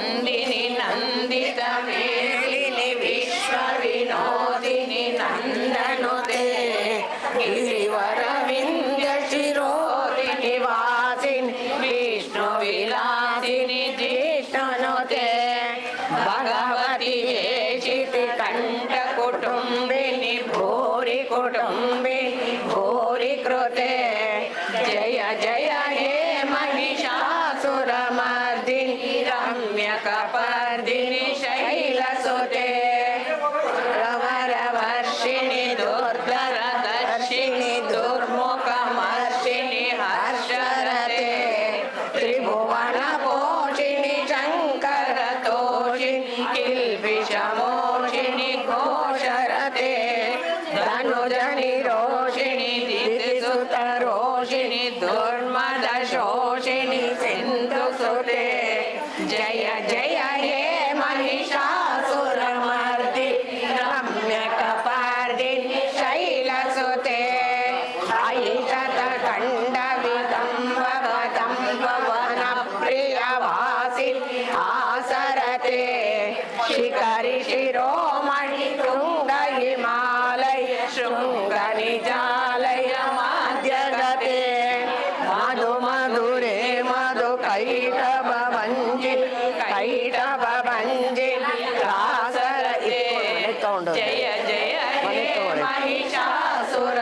నందిని నందిత మేలిని విశ్వ వినోదిని నందనుదే గిరివ Yeah. महिषासुर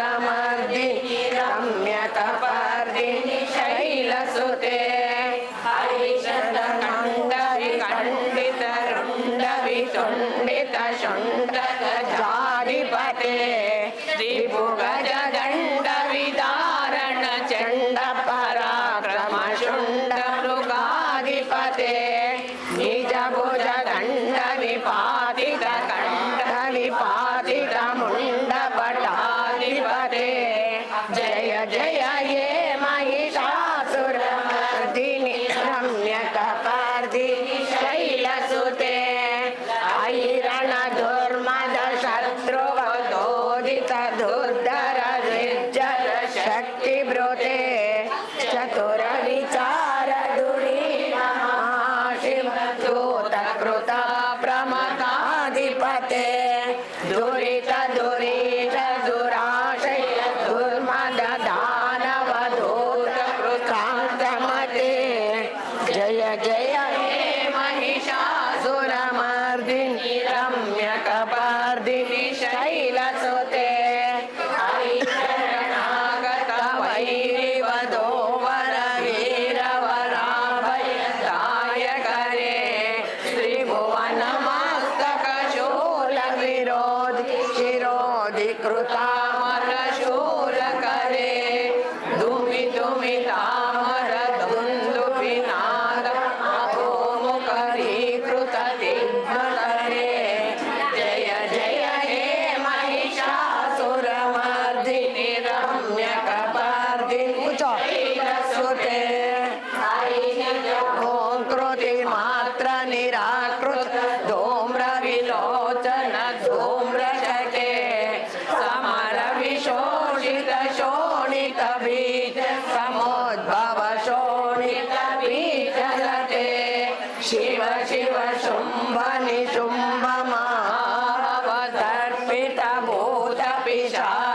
शिरोधिकृता मनशूर करे दुमि दुमिता 非常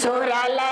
sobre la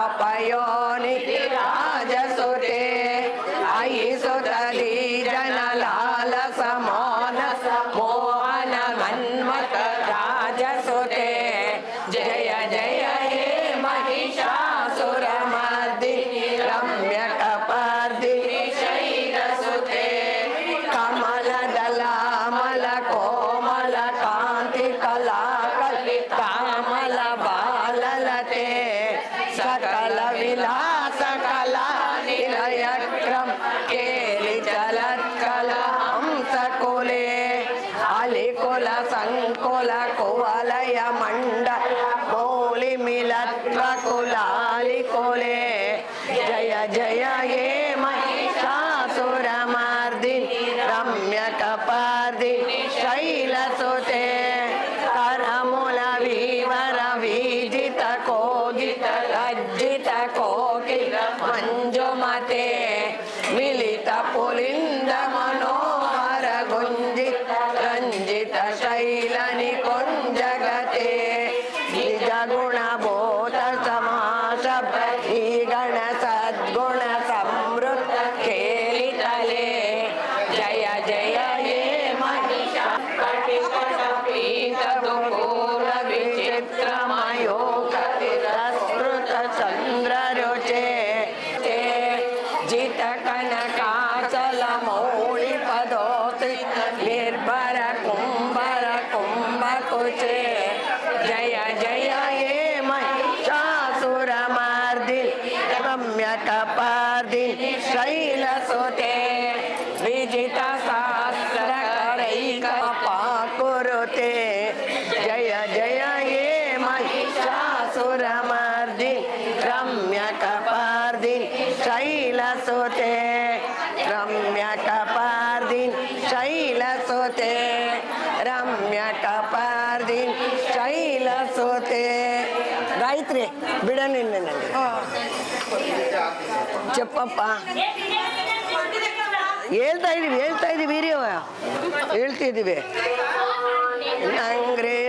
पापयोनि राजसुरे जय जित कनकाचल मौळि ಹೇಳ್ತಾ ಇದೀವಿ ಹೇಳ್ತಾ ಇದೀವಿ ರೀ ಹೇಳ್ತಿದ್ದೀವಿ ಹಂಗ್ರಿ.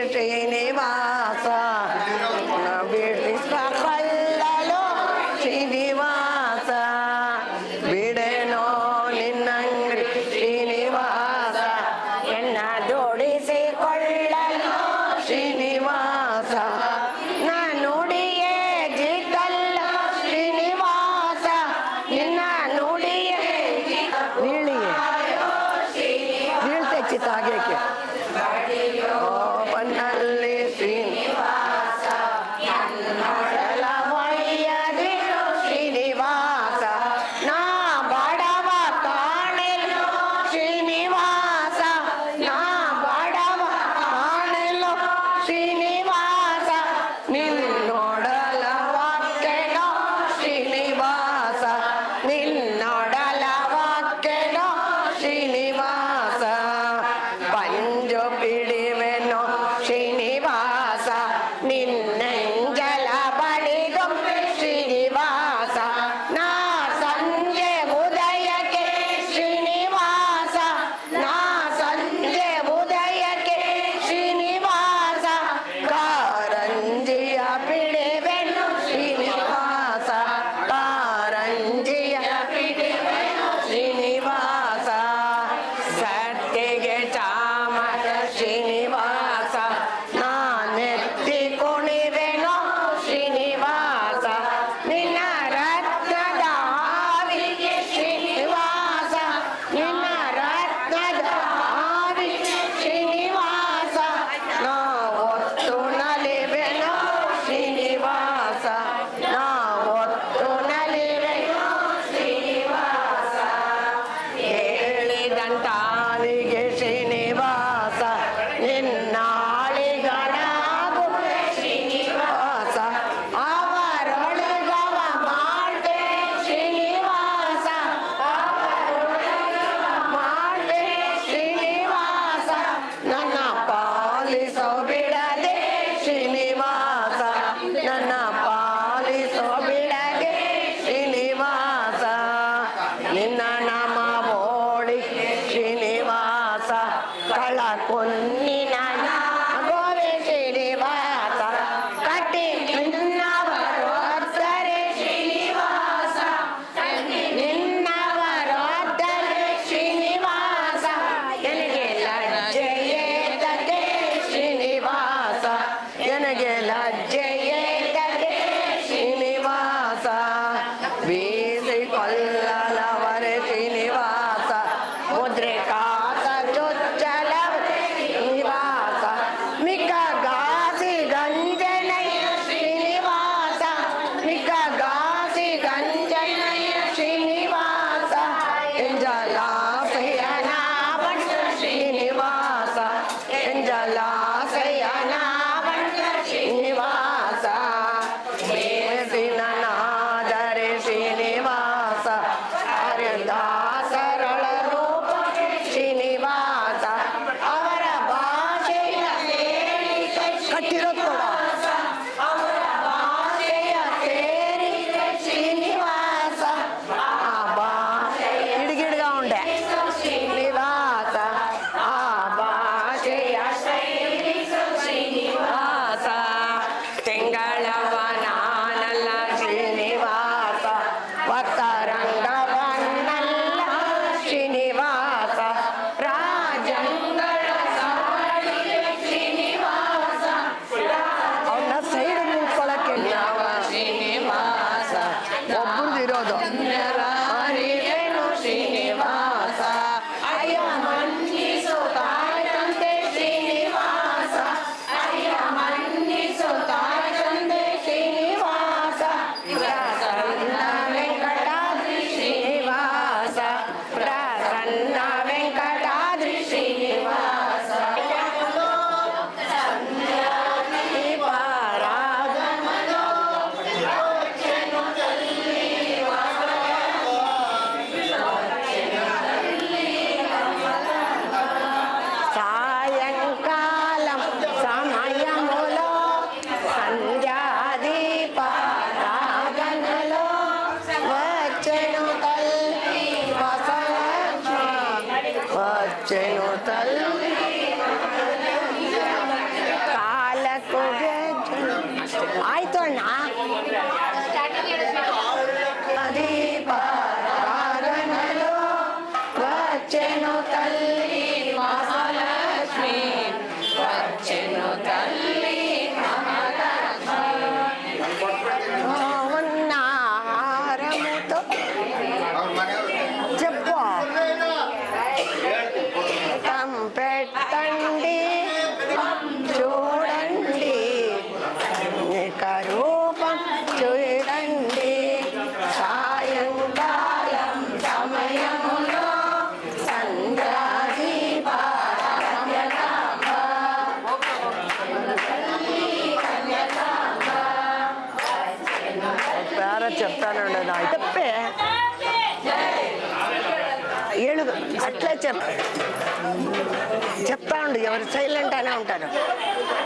ಸೌಂಡ್ ಅವರು ಸೈಲೆಂಟಾನೇ ఉంటాರು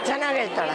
ಚೆನ್ನಾಗಿ ಹೇಳ್ತಾಳೆ.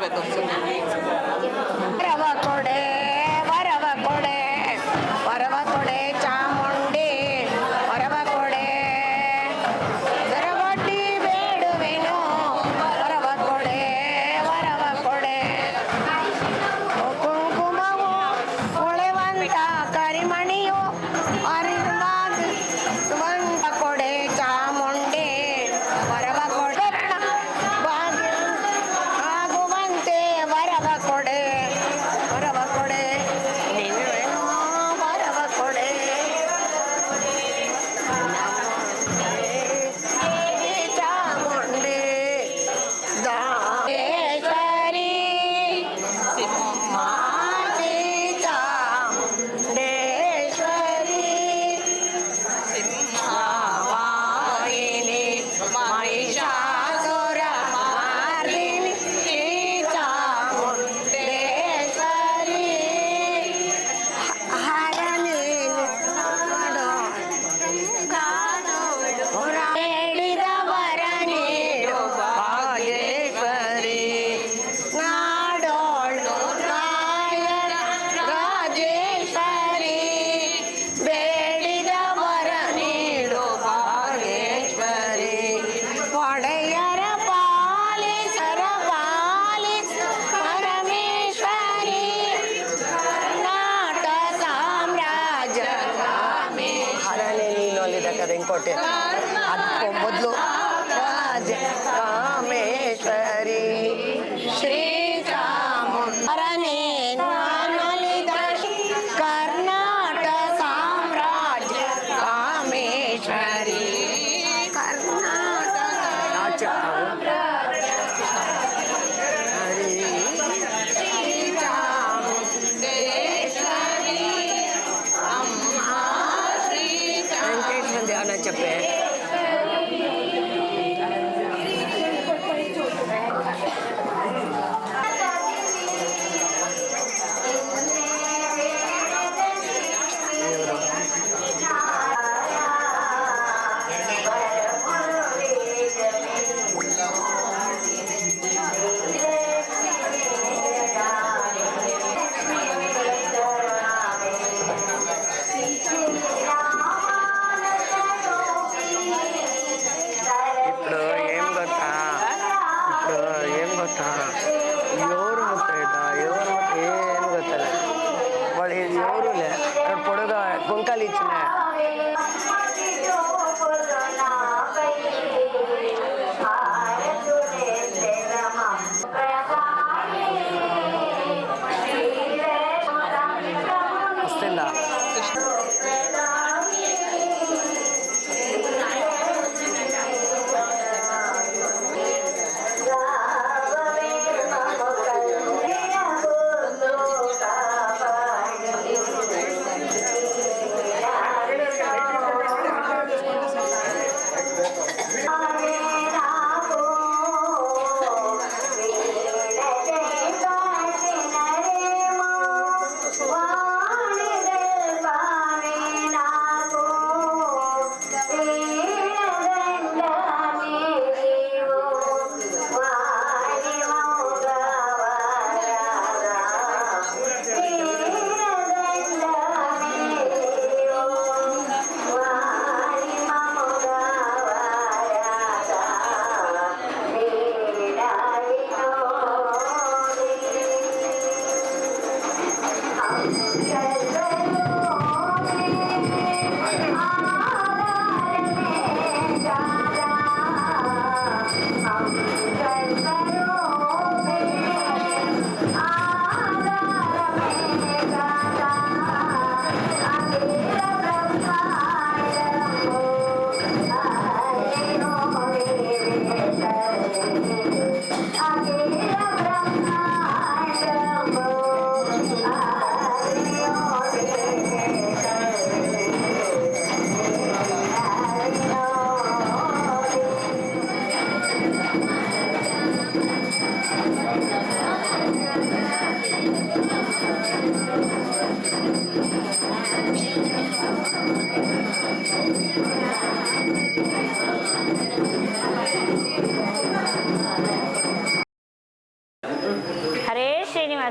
ನೀವು ಮುಂದೆ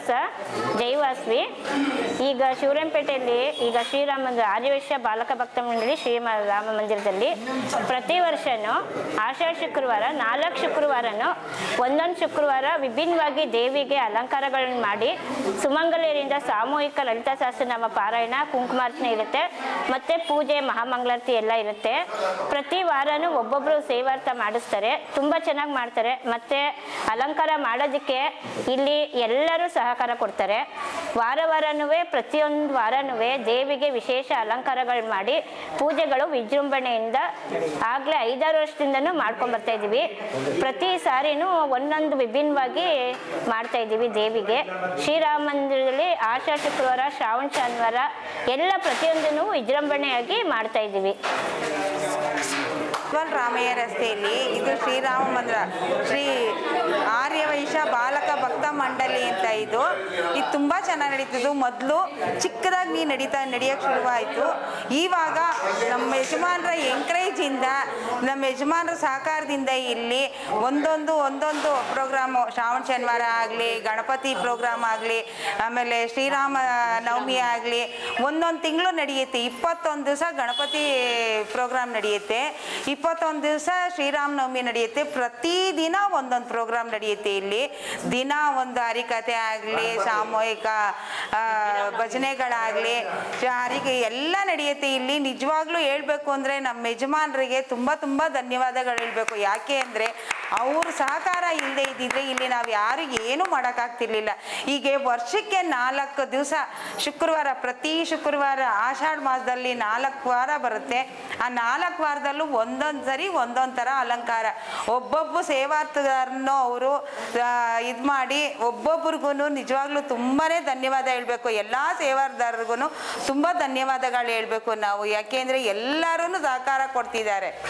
sir. ಜೈವಾಸ್ವಿ. ಈಗ ಶಿವರಂಪೇಟೆಯಲ್ಲಿ ಈಗ ಶ್ರೀರಾಮ ಆದಿವೇಶ ಬಾಲಕ ಭಕ್ತ ಮಂಡಳಿ ಶ್ರೀ ರಾಮ ಮಂದಿರದಲ್ಲಿ ಪ್ರತಿ ವರ್ಷನೂ ಆಷಾಢ ಶುಕ್ರವಾರ ನಾಲ್ಕು ಶುಕ್ರವಾರನೂ ಒಂದೊಂದು ಶುಕ್ರವಾರ ವಿಭಿನ್ನವಾಗಿ ದೇವಿಗೆ ಅಲಂಕಾರಗಳನ್ನು ಮಾಡಿ ಸುಮಂಗಲಿಯರಿಂದ ಸಾಮೂಹಿಕ ಲಲಿತಾ ನಮ್ಮ ಪಾರಾಯಣ, ಕುಂಕುಮಾರ್ಚನೆ ಇರುತ್ತೆ. ಮತ್ತೆ ಪೂಜೆ, ಮಹಾಮಂಗಳಾರತಿ ಎಲ್ಲ ಇರುತ್ತೆ. ಪ್ರತಿ ವಾರನೂ ಒಬ್ಬೊಬ್ಬರು ಸೇವಾರ್ಥ ಮಾಡಿಸ್ತಾರೆ. ತುಂಬ ಚೆನ್ನಾಗಿ ಮಾಡ್ತಾರೆ. ಮತ್ತೆ ಅಲಂಕಾರ ಮಾಡೋದಕ್ಕೆ ಇಲ್ಲಿ ಎಲ್ಲರೂ ಸಹಕಾರ ಕೊಡ್ತಾರೆ. ವಾರ ವಾರನೂ ಪ್ರತಿಯೊಂದು ವಾರನೂ ದೇವಿಗೆ ವಿಶೇಷ ಅಲಂಕಾರಗಳು ಮಾಡಿ ಪೂಜೆಗಳು ವಿಜೃಂಭಣೆಯಿಂದ ಆಗಲೇ ಐದಾರು ವರ್ಷದಿಂದನೂ ಮಾಡ್ಕೊಂಡು ಬರ್ತಾ ಇದ್ದೀವಿ. ಪ್ರತಿ ಸಾರಿನೂ ಒಂದೊಂದು ವಿಭಿನ್ನವಾಗಿ ಮಾಡ್ತಾ ಇದ್ದೀವಿ ದೇವಿಗೆ. ಶ್ರೀರಾಮ ಮಂದಿರದಲ್ಲಿ ಆಷಾ ಶುಕ್ರವಾರ, ಶ್ರಾವಣ ಶನಿವಾರ ಎಲ್ಲ ಪ್ರತಿಯೊಂದನ್ನು ವಿಜೃಂಭಣೆಯಾಗಿ ಮಾಡ್ತಾ ಇದ್ದೀವಿ. ರಾಮಯ್ಯ ರಸ್ತೆಯಲ್ಲಿ ಇದು ಶ್ರೀರಾಮ ಮಂದಿರ. ಶ್ರೀ ಆರ್ಯವೈಶ್ಯ ಬಾಲಕ ಭಕ್ತ ಮಂಡಳಿ ಅಂತ ಇದು. ತುಂಬ ಚೆನ್ನಾಗಿ ನಡೀತಿದ್ದು. ಮೊದಲು ಚಿಕ್ಕದಾಗಿ ನಡೀತಾ ನಡೆಯೋಕ್ಕೆ ಶುರುವಾಯಿತು. ಇವಾಗ ನಮ್ಮ ಯಜಮಾನರ ಎಂಕರೇಜಿಂದ ನಮ್ಮ ಯಜಮಾನರ ಸಹಕಾರದಿಂದ ಇಲ್ಲಿ ಒಂದೊಂದು ಒಂದೊಂದು ಪ್ರೋಗ್ರಾಮು ಶ್ರಾವಣ ಶನಿವಾರ ಆಗಲಿ ಗಣಪತಿ ಪ್ರೋಗ್ರಾಮ್ ಆಗಲಿ ಆಮೇಲೆ ಶ್ರೀರಾಮ ನವಮಿ ಆಗಲಿ ಒಂದೊಂದು ತಿಂಗಳು ನಡೆಯುತ್ತೆ. ಇಪ್ಪತ್ತೊಂದು ದಿವಸ ಗಣಪತಿ ಪ್ರೋಗ್ರಾಮ್ ನಡೆಯುತ್ತೆ. ಇಪ್ಪತ್ತೊಂದು ದಿವಸ ಶ್ರೀರಾಮನವಮಿ ನಡೆಯುತ್ತೆ. ಪ್ರತಿದಿನ ಒಂದೊಂದು ಪ್ರೋಗ್ರಾಮ್ ನಡೆಯುತ್ತೆ ಇಲ್ಲಿ. ದಿನ ಒಂದು ಹರಿಕತೆ ಆಗಲಿ ಸಾಮೂಹಿಕ ಆ, ಭಜನೆಗಳಾಗಲಿ ಯಾರಿಗೆ ಎಲ್ಲ ನಡೆಯುತ್ತೆ. ಇಲ್ಲಿ ನಿಜವಾಗ್ಲೂ ಹೇಳಬೇಕು ಅಂದರೆ ನಮ್ಮ ಯಜಮಾನರಿಗೆ ತುಂಬ ತುಂಬ ಧನ್ಯವಾದಗಳು ಹೇಳಬೇಕು. ಯಾಕೆ ಅಂದರೆ ಅವ್ರ ಸಹಕಾರ ಇಲ್ಲದೆ ಇದ್ದಿದ್ರೆ ಇಲ್ಲಿ ನಾವು ಯಾರು ಏನು ಮಾಡೋಕ್ಕಾಗ್ತಿರ್ಲಿಲ್ಲ. ಹೀಗೆ ವರ್ಷಕ್ಕೆ ನಾಲ್ಕು ದಿವಸ ಶುಕ್ರವಾರ, ಪ್ರತಿ ಶುಕ್ರವಾರ ಆಷಾಢ ಮಾಸದಲ್ಲಿ ನಾಲ್ಕು ವಾರ ಬರುತ್ತೆ. ಆ ನಾಲ್ಕು ವಾರದಲ್ಲೂ ಒಂದೊಂದು ಸರಿ ಒಂದೊಂದು ಥರ ಅಲಂಕಾರ. ಒಬ್ಬೊಬ್ಬ ಸೇವಾರ್ಥಗಾರನ್ನು ಅವರು ಇದು ಮಾಡಿ ಒಬ್ಬೊಬ್ರಿಗೂ ನಿಜವಾಗ್ಲೂ ತುಂಬಾ ಧನ್ಯವಾದ ಹೇಳಬೇಕು. ಎಲ್ಲ ಸೇವಾದಾರರಿಗೂ ತುಂಬ ಧನ್ಯವಾದಗಳು ಹೇಳಬೇಕು ನಾವು. ಯಾಕೆಂದರೆ ಎಲ್ಲರೂ ಸಹಕಾರ ಕೊಡ್ತಿದ್ದಾರೆ.